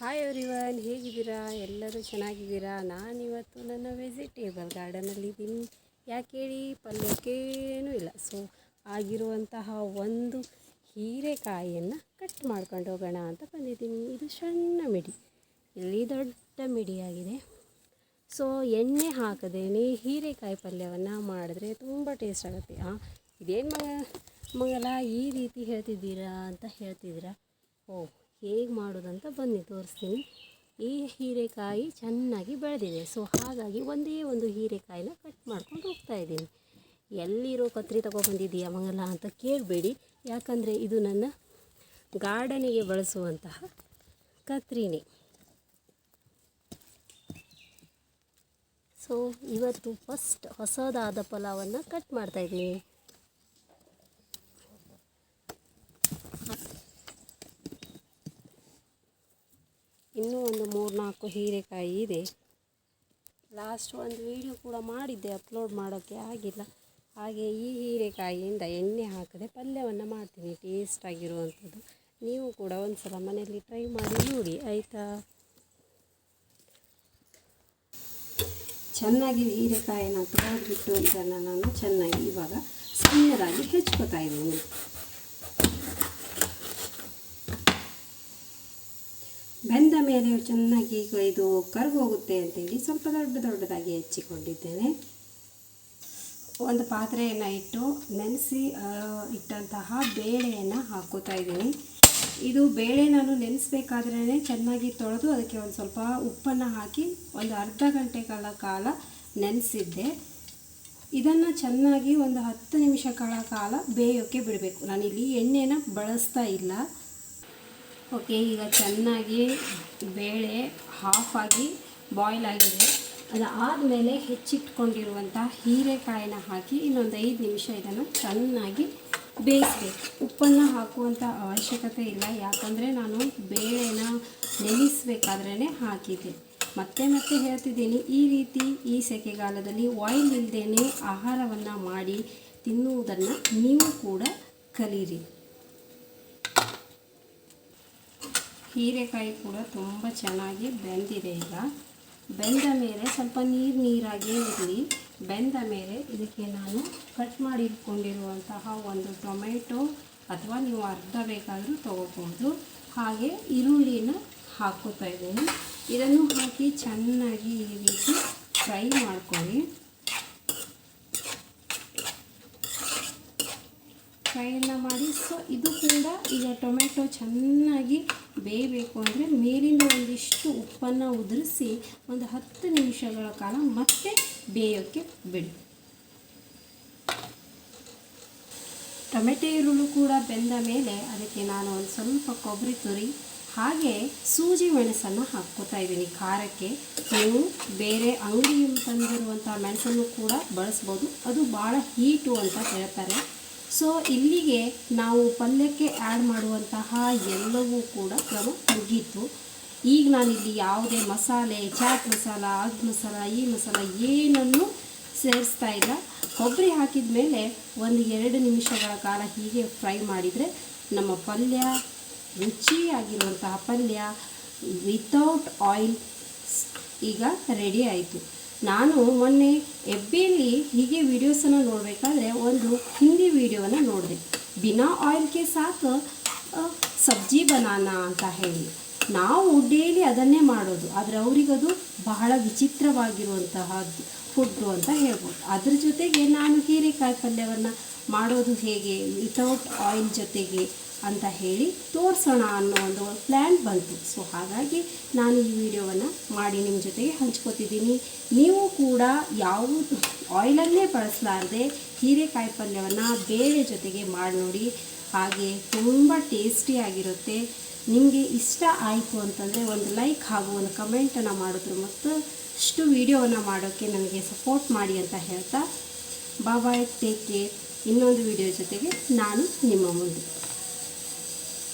Hi everyone ಹೇಗಿದ್ದೀರಾ? ಎಲ್ಲರೂ ಚೆನ್ನಾಗಿದ್ದೀರಾ? ನಾನಿವತ್ತು ನನ್ನ ವೆಜಿಟೇಬಲ್ ಗಾರ್ಡನಲ್ಲಿದ್ದೀನಿ ಯಾಕೆ ಹೇಳಿ? ಪಲ್ಯಕ್ಕೇನೂ ಇಲ್ಲ. ಸೊ ಆಗಿರುವಂತಹ ಒಂದು ಹೀರೆಕಾಯಿಯನ್ನು ಕಟ್ ಮಾಡ್ಕೊಂಡು ಹೋಗೋಣ ಅಂತ ಬಂದಿದ್ದೀನಿ. ಇದು ಸಣ್ಣ ಮಿಡಿ. ಇಲ್ಲಿ ದೊಡ್ಡ ಮಿಡಿಯಾಗಿದೆ. ಸೊ ಎಣ್ಣೆ ಹಾಕದೇನೆ ಹೀರೆಕಾಯಿ ಪಲ್ಯವನ್ನು ಮಾಡಿದ್ರೆ ತುಂಬ ಟೇಸ್ಟ್ ಆಗುತ್ತೆ. ಹಾಂ ಇದೇನು ಮಗ ಮಗಲ ಈ ರೀತಿ ಹೇಳ್ತಿದ್ದೀರಾ ಅಂತ ಹೇಳ್ತಿದ್ದೀರಾ? ಓ ಹೇಗೆ ಮಾಡೋದಂತ ಬನ್ನಿ, ತೋರಿಸ್ತೀನಿ. ಈ ಹೀರೆಕಾಯಿ ಚೆನ್ನಾಗಿ ಬೆಳೆದಿದೆ. ಸೊ ಹಾಗಾಗಿ ಒಂದೇ ಒಂದು ಹೀರೆಕಾಯಿನ ಕಟ್ ಮಾಡ್ಕೊಂಡು ಹೋಗ್ತಾ ಇದ್ದೀನಿ. ಎಲ್ಲಿರೋ ಕತ್ರಿ ತಗೊಬಂದಿದ್ದೀಯಾ ಮಂಗಲ ಅಂತ ಕೇಳಬೇಡಿ. ಯಾಕಂದರೆ ಇದು ನನ್ನ ಗಾರ್ಡನಿಗೆ ಬಳಸುವಂತಹ ಕತ್ರಿನೇ. ಸೊ ಇವತ್ತು ಫಸ್ಟ್ ಹೊಸದಾದ ಪಲಾವನ್ನು ಕಟ್ ಮಾಡ್ತಾಯಿದ್ದೀನಿ ಇನ್ನೂ ಒಂದು ಮೂರ್ನಾಲ್ಕು ಹೀರೆಕಾಯಿ ಇದೆ. ಲಾಸ್ಟ್ ಒಂದು ವಿಡಿಯೋ ಕೂಡ ಮಾಡಿದ್ದೆ ಅಪ್ಲೋಡ್ ಮಾಡೋಕ್ಕೆ ಆಗಿಲ್ಲ. ಹಾಗೆ ಈ ಹೀರೆಕಾಯಿಯಿಂದ ಎಣ್ಣೆ ಹಾಕದೆ ಪಲ್ಯವನ್ನು ಮಾಡ್ತೀನಿ ಟೇಸ್ಟ್ ಆಗಿರುವಂಥದ್ದು. ನೀವು ಕೂಡ ಒಂದು ಸಲ ಮನೆಯಲ್ಲಿ ಟ್ರೈ ಮಾಡಿ ನೋಡಿ, ಆಯಿತಾ? ಚೆನ್ನಾಗಿ ಹೀರೆಕಾಯಿನ ತೊಗೊಂಡ್ಬಿಟ್ಟು ಇದನ್ನು ನಾನು ಚೆನ್ನಾಗಿ ಇವಾಗ ಸಣ್ಣದಾಗಿ ಹೆಚ್ಕೋತಾ ಇದ್ದೀನಿ. ಬೆಂದ ಮೇಲೆ ಚೆನ್ನಾಗಿ ಇದು ಕರ್ಗೋಗುತ್ತೆ ಅಂತೇಳಿ ಸ್ವಲ್ಪ ದೊಡ್ಡ ದೊಡ್ಡದಾಗಿ ಹೆಚ್ಚಿಕೊಂಡಿದ್ದೇನೆ ಒಂದು ಪಾತ್ರೆಯನ್ನು ಇಟ್ಟು ನೆನೆಸಿ ಇಟ್ಟಂತಹ ಬೇಳೆಯನ್ನು ಹಾಕೋತಾ ಇದ್ದೀನಿ. ಇದು ಬೇಳೆ ನಾನು ನೆನೆಸ್ಬೇಕಾದ್ರೇ ಚೆನ್ನಾಗಿ ತೊಳೆದು ಅದಕ್ಕೆ ಒಂದು ಸ್ವಲ್ಪ ಉಪ್ಪನ್ನು ಹಾಕಿ ಒಂದು ಅರ್ಧ ಗಂಟೆಗಳ ಕಾಲ ನೆನೆಸಿದ್ದೆ. ಇದನ್ನು ಚೆನ್ನಾಗಿ ಒಂದು ಹತ್ತು ನಿಮಿಷಗಳ ಕಾಲ ಬೇಯೋಕ್ಕೆ ಬಿಡಬೇಕು. ನಾನಿಲ್ಲಿ ಎಣ್ಣೆನ ಬಳಸ್ತಾ ಇಲ್ಲ. ಓಕೆ, ಈಗ ಚೆನ್ನಾಗಿ ಬೇಳೆ ಹಾಫ್ ಆಗಿ ಬಾಯ್ಲ್ ಆಗಿದೆ. ಅದಾದಮೇಲೆ ಹೆಚ್ಚಿಟ್ಕೊಂಡಿರುವಂಥ ಹೀರೆಕಾಯಿನ ಹಾಕಿ ಇನ್ನೊಂದು ಐದು ನಿಮಿಷ ಇದನ್ನು ಚೆನ್ನಾಗಿ ಬೇಯಿಸ್ಬೇಕು. ಉಪ್ಪನ್ನು ಹಾಕುವಂಥ ಅವಶ್ಯಕತೆ ಇಲ್ಲ, ಯಾಕಂದರೆ ನಾನು ಬೇಳೆನ ನೆನೆಸ್ಬೇಕಾದ್ರೇ ಹಾಕಿದ್ದೆ. ಮತ್ತೆ ಮತ್ತೆ ಹೇಳ್ತಿದ್ದೀನಿ, ಈ ರೀತಿ ಈ ಸೆಕೆಗಾಲದಲ್ಲಿ ಆಯಿಲ್ ಇಲ್ಲದೇ ಆಹಾರವನ್ನು ಮಾಡಿ ತಿನ್ನುವುದನ್ನು ನೀವು ಕೂಡ ಕಲೀರಿ. ಹೀರೆಕಾಯಿ ಕೂಡ ತುಂಬ ಚೆನ್ನಾಗಿ ಬೆಂದಿದೆ ಈಗ. ಬೆಂದ ಮೇಲೆ ಸ್ವಲ್ಪ ನೀರು ನೀರಾಗೇ ಇರಲಿ. ಬೆಂದ ಮೇಲೆ ಇದಕ್ಕೆ ನಾನು ಕಟ್ ಮಾಡಿ ಇಟ್ಕೊಂಡಿರುವಂತಹ ಒಂದು ಟೊಮೆಟೊ ಅಥವಾ ನೀವು ಅರ್ಧ ಬೇಕಾದರೂ ತೊಗೋಬೋದು ಹಾಗೆ ಈರುಳ್ಳಿನ ಹಾಕೋತಾ ಇದ್ದೀನಿ. ಇದನ್ನು ಹಾಕಿ ಚೆನ್ನಾಗಿ ಈ ರೀತಿ ಫ್ರೈ ಮಾಡ್ಕೊಳ್ಳಿ. ಫ್ರೈನ ಮಾಡಿ. ಸೊ ಇದು ಕೂಡ ಈಗ ಟೊಮೆಟೊ ಚೆನ್ನಾಗಿ ಬೇಯಬೇಕು ಅಂದರೆ ಮೇಲಿಂದ ಒಂದಿಷ್ಟು ಉಪ್ಪನ್ನು ಉದುರಿಸಿ ಒಂದು ಹತ್ತು ನಿಮಿಷಗಳ ಕಾಲ ಮತ್ತೆ ಬೇಯೋಕ್ಕೆ ಬಿಡಿ. ಟೊಮೆಟೊ ಈರುಳ್ಳು ಕೂಡ ಬೆಂದ ಮೇಲೆ ಅದಕ್ಕೆ ನಾನು ಒಂದು ಸ್ವಲ್ಪ ಕೊಬ್ಬರಿ ತುರಿ, ಹಾಗೆ ಸೂಜಿ ಮೆಣಸನ್ನು ಹಾಕ್ಕೋತಾ ಇದ್ದೀನಿ. ಖಾರಕ್ಕೆ ನೀವು ಬೇರೆ ಅಂಗಡಿಯಲ್ಲಿ ತಂದಿರುವಂಥ ಮೆಣಸನ್ನು ಕೂಡ ಬಳಸ್ಬೋದು. ಅದು ಭಾಳ ಹೀಟು ಅಂತ ಹೇಳ್ತಾರೆ. ಸೊ ಇಲ್ಲಿಗೆ ನಾವು ಪಲ್ಯಕ್ಕೆ ಆ್ಯಡ್ ಮಾಡುವಂತಹ ಎಲ್ಲವೂ ಕೂಡ ಕ್ರಮ ಮುಗೀತು ಈಗ ನಾನಿಲ್ಲಿ ಯಾವುದೇ ಮಸಾಲೆ ಚಾಟ್ ಮಸಾಲ ಅದ್ ಮಸಾಲ ಈ ಮಸಾಲ ಏನನ್ನು ಸೇರಿಸ್ತಾ ಇಲ್ಲ. ಕೊಬ್ಬರಿ ಹಾಕಿದ ಮೇಲೆ ಒಂದು ಎರಡು ನಿಮಿಷಗಳ ಕಾಲ ಹೀಗೆ ಫ್ರೈ ಮಾಡಿದರೆ ನಮ್ಮ ಪಲ್ಯ ರುಚಿಯಾಗಿರುವಂತಹ ಪಲ್ಯ ವಿತೌಟ್ ಆಯಿಲ್ ಈಗ ರೆಡಿ ಆಯಿತು. ನಾನು ಮೊನ್ನೆ ಎಬ್ಬಿಯಲ್ಲಿ ಹೀಗೆ ವೀಡಿಯೋಸನ್ನು ನೋಡಬೇಕಾದ್ರೆ ಒಂದು ಹಿಂದಿ ವೀಡಿಯೋವನ್ನು ನೋಡಿದೆ. ಬಿನಾ ಆಯಿಲ್ಗೆ ಸಾಕು ಸಬ್ಜಿ ಬನಾನ ಅಂತ ಹೇಳಿ. ನಾವು ಡೈಲಿ ಅದನ್ನೇ ಮಾಡೋದು. ಆದರೆ ಅವರಿಗದು ಬಹಳ ವಿಚಿತ್ರವಾಗಿರುವಂತಹ ಫುಡ್ಡು ಅಂತ ಹೇಳ್ಬೋದು. ಅದ್ರ ಜೊತೆಗೆ ನಾನು ಹೀರೆಕಾಯಿ ಪಲ್ಯವನ್ನು ಮಾಡೋದು ಹೇಗೆ? ವಿತೌಟ್ ಆಯಿಲ್ ಜೊತೆಗೆ ಅಂತ ಹೇಳಿ ತೋರಿಸೋಣ ಅನ್ನೋ ಒಂದು ಪ್ಲ್ಯಾನ್ ಬಂತು. ಸೊ ಹಾಗಾಗಿ ನಾನು ಈ ವಿಡಿಯೋವನ್ನು ಮಾಡಿ ನಿಮ್ಮ ಜೊತೆಗೆ ಹಂಚ್ಕೋತಿದ್ದೀನಿ. ನೀವು ಕೂಡ ಯಾವುದು ಆಯಿಲನ್ನೇ ಬಳಸಲಾರದೆ ಹೀರೆಕಾಯಿ ಪಲ್ಯವನ್ನು ಬೇರೆ ಜೊತೆಗೆ ಮಾಡಿ ನೋಡಿ. ಹಾಗೆ ತುಂಬ ಟೇಸ್ಟಿಯಾಗಿರುತ್ತೆ ನಿಮಗೆ ಇಷ್ಟ ಆಯಿತು ಅಂತಂದರೆ ಒಂದು ಲೈಕ್ ಹಾಗೂ ಒಂದು ಕಮೆಂಟನ್ನು ಮಾಡಿದ್ರು ಮತ್ತು ಇಷ್ಟು ವಿಡಿಯೋವನ್ನು ಮಾಡೋಕ್ಕೆ ನನಗೆ ಸಪೋರ್ಟ್ ಮಾಡಿ ಅಂತ ಹೇಳ್ತಾ ಬಾಬಾಯ್ ಟೇಕ್ ಕೇರ್ ಇನ್ನೊಂದು ವಿಡಿಯೋ ಜೊತೆಗೆ ನಾನು ನಿಮ್ಮ ಮುಂದೆ.